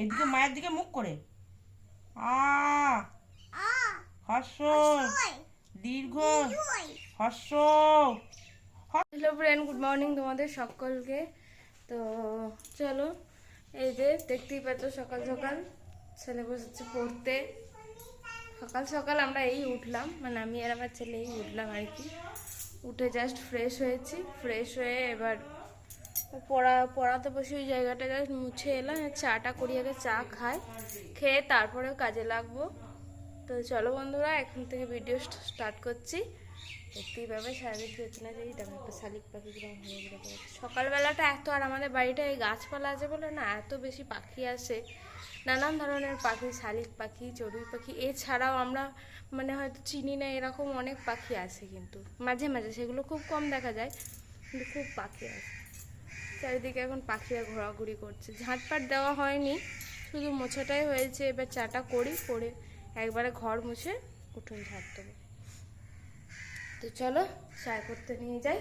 এদিকে মায়ের দিকে মুখ করে। আ হর্ষ দীর্ঘ হর্ষ। হ্যালো ফ্রেন্ড গুড মর্নিং তোমাদের সকলকে। তো চলো এই যে দেখতেই পাচ্ছ সকাল সকাল। ছেলে বসেছে পড়তে। সকাল সকাল আমরা এই উঠলাম মানে আমি আর আমার ছেলে এই উঠলাম আর কি। উঠে জাস্ট ফ্রেশ হয়েছি। ফ্রেশ হয়ে এবার পড়া, পড়াতে বসে ওই জায়গাটা মুছে এলাম চাটা করি আগে চা খাই, খেয়ে তারপরে কাজে লাগবো। তো চলো বন্ধুরা, এখন থেকে ভিডিও স্টার্ট করছি। দেখতেই পাবে, সারাদিন যেই দেখো একটা শালিক পাখি কীরকম। সকালবেলাটা এত, আর আমাদের বাড়িটা এই গাছপালা আছে বলে না, এত বেশি পাখি আসে। নানান ধরনের পাখি, শালিক পাখি, চড়ুই পাখি, এছাড়াও আমরা মানে হয়তো চিনি না, এরকম অনেক পাখি আছে কিন্তু। মাঝে মাঝে, সেগুলো খুব কম দেখা যায়, কিন্তু খুব পাখি আছে চারিদিকে এখন পাখিরা ঘোরাঘুরি করছে। ঝাঁটপাট দেওয়া হয়নি, শুধু মোছাটাই হয়েছে। এবার চাটা করি, করে একবারে ঘর মুছে উঠোন ঝাঁট দেবো। তো চলো চায় করতে নিয়ে যাই।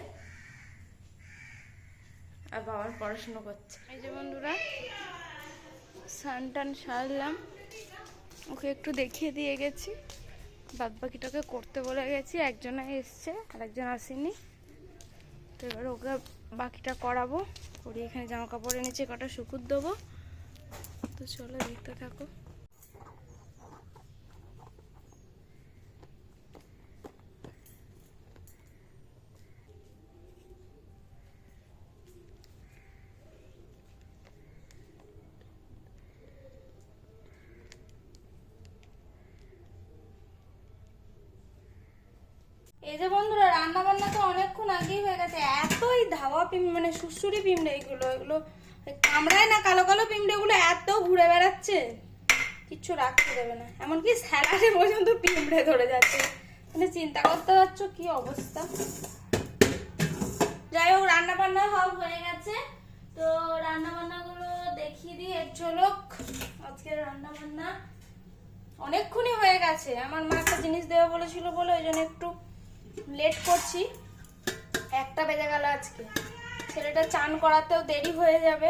আর বাবার পড়াশুনো করছে। এই যে বন্ধুরা সান টান সারলাম। ওকে একটু দেখিয়ে দিয়ে গেছি। বাদ বাকিটাকে করতে বলে গেছি। একজনে এসছে আর একজন আসেনি। তো এবার ওকে বাকিটা করাবো। করি এখানে জামা কাপড় এনেছি কটা শুকুর দেবো। তো চলো দেখতে থাকো। এই যে বন্ধুরা রান্না বান্না তো অনেকক্ষণ আগেই হয়ে গেছে। এতই ধাওয়া পিম মানে সুসুরি পিমড়ে এগুলো এগুলো কামড়ায় না কালো কালো পিমড়েগুলো এত ঘুরে বেড়াচ্ছে। কিচ্ছু রাখতে দেবে না। এমনকি স্যালাডে পর্যন্ত পিমড়ে ধরে যাচ্ছে। মানে চিন্তা করতে পারছ কি অবস্থা? যাই হোক রান্না বান্না সব হয়ে গেছে। তো রান্না বান্নাগুলো দেখিয়ে দিই। এক ঝলক। আজকের রান্না বান্না অনেকক্ষণই হয়ে গেছে। আমার মা একটা জিনিস দেওয়া বলেছিল বলে ওই জন্য একটু লেট করছি। একটা বেজে গেল আজকে। ছেলেটা চান করাতেও দেরি হয়ে যাবে।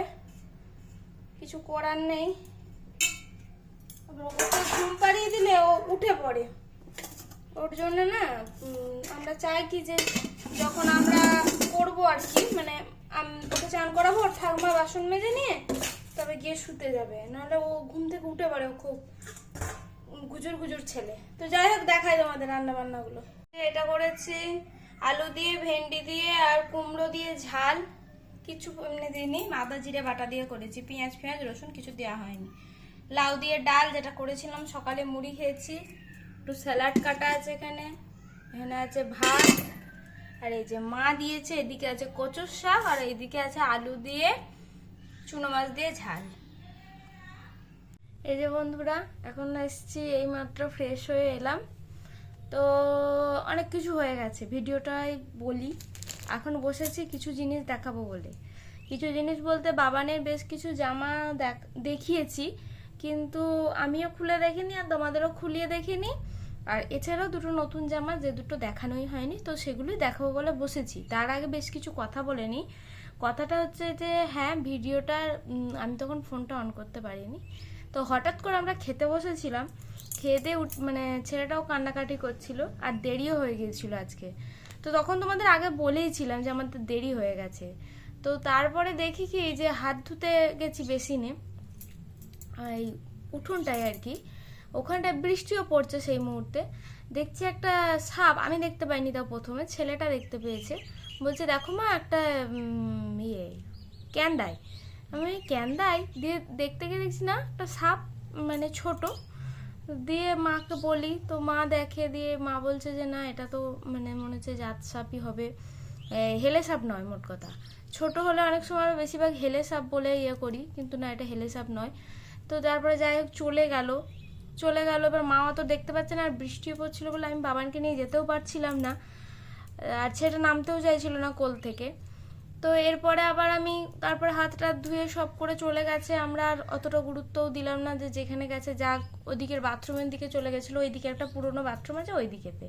কিছু করার নেই। ওকে ঘুম পাড়িয়ে দিলে ও উঠে পড়ে। ওর জন্য না আমরা চাই কি যে যখন আমরা করব আর কি মানে ওকে চান করাবো, ওর ঠাকুমা বাসন মেজে নিয়ে তবে গিয়ে শুতে যাবে। নাহলে ও ঘুম থেকে উঠে পড়ে খুব গুজুর গুজুর ছেলে। তো যাই হোক, দেখাই তোমাদের রান্না বান্নাগুলো এটা করেছি। আলু দিয়ে, ভেন্ডি দিয়ে আর কুমড়ো দিয়ে ঝাল। কিছু এমনি দিইনি, আদা, জিরে, বাটা দিয়ে করেছি। পেঁয়াজ পেঁয়াজ রসুন কিছু দেওয়া হয়নি। লাউ দিয়ে ডাল যেটা করেছিলাম, সকালে মুড়ি খেয়েছি। একটু স্যালাড কাটা আছে এখানে। এখানে আছে ভাত। আর এই যে মা দিয়েছে, এদিকে আছে কচুর শাক আর এইদিকে আছে আলু দিয়ে, চুনো মাছ দিয়ে ঝাল। এই যে বন্ধুরা, এখন এসছি এইমাত্র ফ্রেশ হয়ে এলাম। তো অনেক কিছু হয়ে গেছে। ভিডিওটাই বলি। এখন বসেছি কিছু জিনিস দেখাবো বলে। কিছু জিনিস বলতে বাবানের বেশ কিছু জামা দেখ- দেখিয়েছি, কিন্তু আমিও খুলে দেখিনি আর তোমাদেরও খুলিয়ে দেখিনি। আর এছাড়াও দুটো নতুন জামা, যে দুটো দেখানোই হয়নি, তো সেগুলি দেখাবো বলে বসেছি। তার আগে বেশ কিছু কথা বলে নিই। কথাটা হচ্ছে যে হ্যাঁ ভিডিওটা আমি তখন ফোনটা অন করতে পারিনি। তো হঠাৎ করে আমরা খেতে বসেছিলাম। খেতে উঠ মানে ছেলেটাও কান্নাকাটি করছিল, আর দেরিও হয়ে গিয়েছিল আজকে। তো তখন তোমাদের আগে বলেইছিলাম যে আমাদের দেরি হয়ে গেছে। তো তারপরে দেখি কি, এই যে হাত ধুতে গেছি বেসিনে এই উঠোনটায় আর কি। ওখানটায় বৃষ্টিও পড়ছে সেই মুহূর্তে। দেখছি একটা সাপ, আমি দেখতে পাইনি তা প্রথমে, ছেলেটা দেখতে পেয়েছে। বলছে, দেখো মা, একটা ইয়ে ক্যান্দায় আমি ক্যান্দাই দিয়ে? দেখতে গিয়ে দেখছি না, একটা সাপ মানে ছোট। দিয়ে মাকে বলি, তো মা দেখে। দিয়ে মা বলছে যে, না, এটা তো মানে মনে হচ্ছে জাত সাপই হবে। হেলে সাপ নয়, মোট কথা। ছোট হলে অনেক সময় বেশিরভাগ হেলে সাপ বলে ইয়ে করি, কিন্তু না, এটা হেলে সাপ নয়। তো তারপরে যাই হোক, চলে গেল। চলে গেল, এবার মা অত দেখতে পাচ্ছে না, আর বৃষ্টিও পড়ছিল বলে আমি বাবানকে নিয়ে যেতেও পারছিলাম না। আর ছেলেটা নামতেও চাইছিল না কোল থেকে। তো এরপরে আবার আমি তারপর হাত টাত ধুয়ে সব করে চলে গেছে। আমরা আর অতটা গুরুত্বও দিলাম না যে যেখানে গেছে যা ওদিকের বাথরুমের দিকে চলে গেছিল, ওইদিকে একটা পুরনো বাথরুম আছে ওই দিকেতে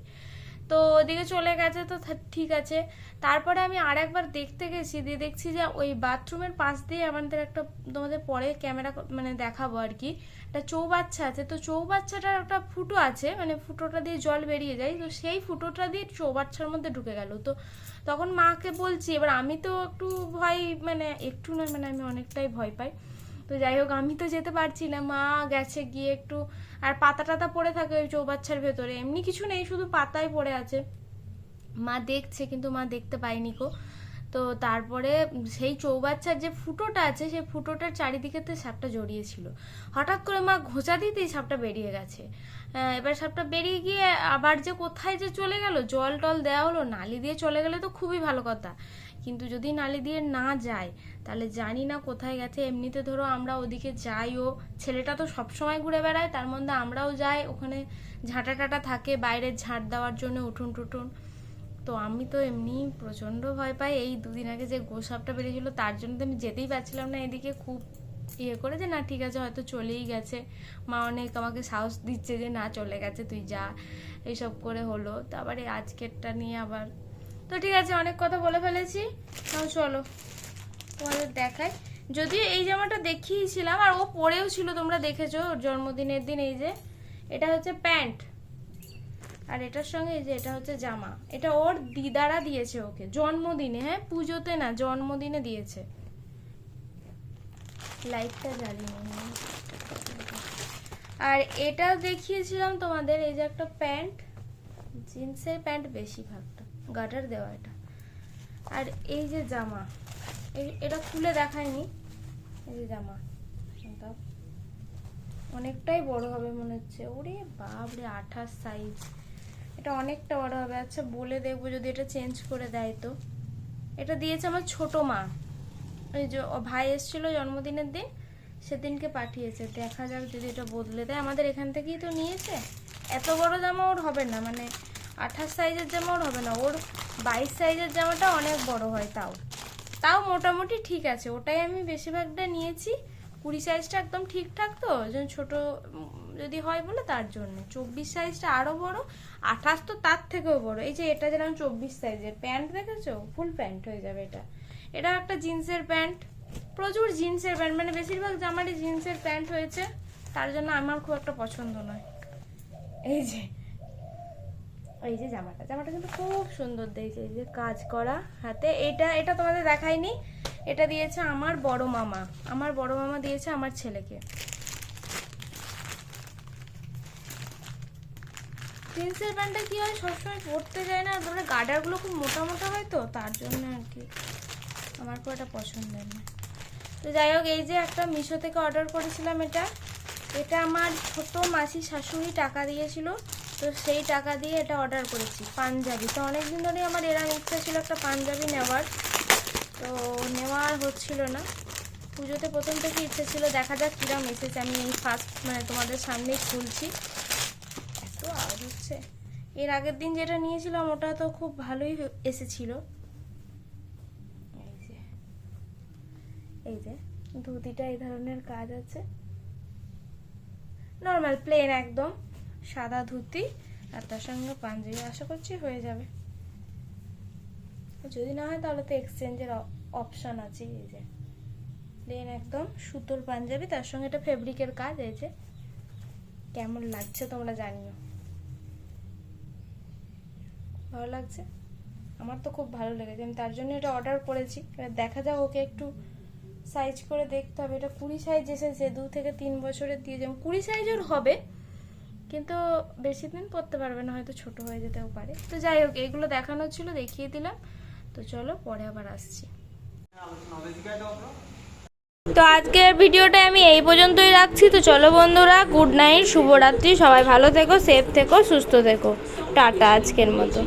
তো ওদিকে চলে গেছে, তো ঠিক আছে। তারপরে আমি আর একবার দেখতে গেছি, দিয়ে দেখছি যে ওই বাথরুমের পাশ দিয়ে আমাদের একটা তোমাদের পরে ক্যামেরা মানে দেখাবো আর কি। একটা চৌবাচ্চা আছে, তো চৌবাচ্চাটার একটা ফুটো আছে মানে ফুটোটা দিয়ে জল বেরিয়ে যায়, তো সেই ফুটোটা দিয়ে চৌবাচ্চার মধ্যে ঢুকে গেল। তো তখন মাকে বলছি, এবার আমি তো একটু ভয় মানে একটু নয় মানে আমি অনেকটাই ভয় পাই। তো যাই হোক, আমি তো যেতে পারছি না মা গেছে গিয়ে একটু, আর পাতা টাতা পড়ে থাকে ওই চৌবাচ্চার ভেতরে। এমনি কিছু নেই, শুধু পাতাই পড়ে আছে। মা দেখছে, কিন্তু মা দেখতে পায়নি কো তো তারপরে সেই চৌবাচ্চার যে ফুটোটা আছে, সেই ফুটোটার চারিদিকেতে সাপটা জড়িয়েছিল। হঠাৎ করে মা ঘোচা দিতেই সাপটা বেরিয়ে গেছে। এবার সাপটা বেরিয়ে গিয়ে আবার যে কোথায় যে চলে গেল, জল টল দেওয়া হলো, নালি দিয়ে চলে গেলে তো খুবই ভালো কথা। কিন্তু যদি নালি দিয়ে না যায়, তাহলে জানি না কোথায় গেছে। এমনিতে ধরো আমরা ওদিকে যাইও। ছেলেটা তো সবসময় ঘুরে বেড়ায়, তার মধ্যে আমরাও যাই। ওখানে ঝাঁটা টাটা থাকে, বাইরে ঝাঁট দেওয়ার জন্য উঠুন টুটুন তো আমি তো এমনি প্রচণ্ড ভয় পাই। এই দুদিন আগে যে গোসাপটা বেরিয়েছিল, তার জন্য তো আমি যেতেই পারছিলাম না এদিকে। খুব ইয়ে করে যে, না, ঠিক আছে, হয়তো চলেই গেছে। মা অনেক আমাকে সাহস দিচ্ছে যে, না, চলে গেছে, তুই যা। এইসব করে হলো। তারপরে আজকেরটা নিয়ে আবার তো ঠিক আছে, অনেক কথা বলে ফেলেছি। তাও চলো, তোমাদের দেখাই। যদিও এই জামাটা দেখিয়েছিলাম, আর ও পরেও ছিল, তোমরা দেখেছ ওর জন্মদিনের দিন, এই যে। এটা হচ্ছে প্যান্ট। আর এটার সঙ্গে এই যে, এটা হচ্ছে জামা। এটা ওর দিদারা দিয়েছে ওকে, জন্মদিনে হ্যাঁ? পুজোতে না, জন্মদিনে দিয়েছে। লাইটটা জ্বালিয়ে নিই। আর এটা দেখিয়েছিলাম তোমাদের, এই যে একটা প্যান্ট। জিন্সের প্যান্ট বেশিরভাগটা গাটার দেওয়া এটা। আর এই যে জামা এটা খুলে দেখায়নি, এই যে জামা। অনেকটাই বড় হবে মনে হচ্ছে। ওরে বাপরে, আঠাশ সাইজ এটা অনেকটা বড় হবে। আচ্ছা বলে দেখব যদি এটা চেঞ্জ করে দেয় তো। এটা দিয়েছে আমার ছোট মা। ওই যে ভাই এসেছিল জন্মদিনের দিন, সেদিনকে পাঠিয়েছে। দেখা যাক যদি এটা বদলে দেয়। আমাদের এখান থেকেই তো নিয়েছে। এত বড় জামা ওর হবে না। মানে আঠাশ সাইজের জামা হবে না। ওর বাইশ সাইজের জামাটা অনেক বড় হয় তাও। তাও মোটামুটি ঠিক আছে। ওটাই আমি বেশিরভাগটা নিয়েছি। কুড়ি সাইজটা একদম ঠিকঠাক তো ওই জন্য ছোট যদি হয় বলে তার জন্য। চব্বিশ সাইজটা আরও বড়, আঠাশ তো তার থেকেও বড়। এই যে এটা যেরকম চব্বিশ সাইজের প্যান্ট দেখেছ? ফুল প্যান্ট হয়ে যাবে এটা। এটা একটা জিন্সের প্যান্ট। প্রচুর জিন্সের প্যান্ট মানে বেশিরভাগ জামারই জিন্সের প্যান্ট হয়েছে। তার জন্য আমার খুব একটা পছন্দ নয়। এই যে এই যে জামাটা জামাটা কিন্তু খুব সুন্দর দেখছে এই যে কাজ করা হাতে। এটা এটা তোমাদের দেখাইনি। এটা দিয়েছে আমার বড় মামা। আমার বড় মামা দিয়েছে আমার ছেলেকে। জিন্সের প্যান্টটা কি হয়, সবসময় পরতে যায় না তারপরে গার্ডারগুলো খুব মোটা মোটা হয় তো, তার জন্য আর কি। আমার খুব একটা পছন্দের না। তো যাই হোক, এই যে একটা মিশো থেকে অর্ডার করেছিলাম এটা। এটা আমার ছোট মাসি শাশুড়ি টাকা দিয়েছিল। তো সেই টাকা দিয়ে এটা অর্ডার করেছি, পাঞ্জাবি। তো অনেকদিন ধরেই আমার এরম ইচ্ছা ছিল একটা পাঞ্জাবি নেওয়ার। তো নেওয়ার হচ্ছিল না। পুজোতে প্রথম থেকে ইচ্ছে ছিল, দেখা যাক কিরম এসেছে। আমি এই ফার্স্ট মানে তোমাদের সামনেই খুলছি। এত আওয়াজ হচ্ছে, এর আগের দিন যেটা নিয়েছিলাম, ওটা তো খুব ভালোই এসেছিল। এই যে এই যে, ধুতিটা এই ধরনের কাজ আছে। নর্মাল প্লেন একদম। সাদা ধুতি আর তার সঙ্গে পাঞ্জাবি আশা করছি হয়ে যাবে। যদি না হয় তাহলে তো এক্সচেঞ্জের অপশান আছে এই যে। প্লেন একদম সুতোর পাঞ্জাবি, তার সঙ্গে এটা ফেব্রিকের কাজ এই যে। কেমন লাগছে তোমরা জানিও। ভালো লাগছে? আমার তো খুব ভালো লেগেছে। আমি তার জন্য এটা অর্ডার করেছি। এবার দেখা যাক ওকে একটু সাইজ করে দেখতে হবে। এটা কুড়ি সাইজ এসেছে, দু থেকে তিন বছরের দিয়ে। যেমন কুড়ি সাইজের হবে কিন্তু বেশি দিন পড়তে পারবে না, হয়তো ছোট হয়ে যেতেও পারে। তো যাই হোক, এগুলো দেখানো ছিল, দেখিয়ে দিলাম। তো চলো, পরে আবার আসছি। তো আজকের ভিডিওটা আমি এই পর্যন্তই রাখছি। তো চলো বন্ধুরা গুড নাইট শুভরাত্রি। সবাই ভালো থেকো সেফ থেকো, সুস্থ থেকো। টাটা আজকের মতো।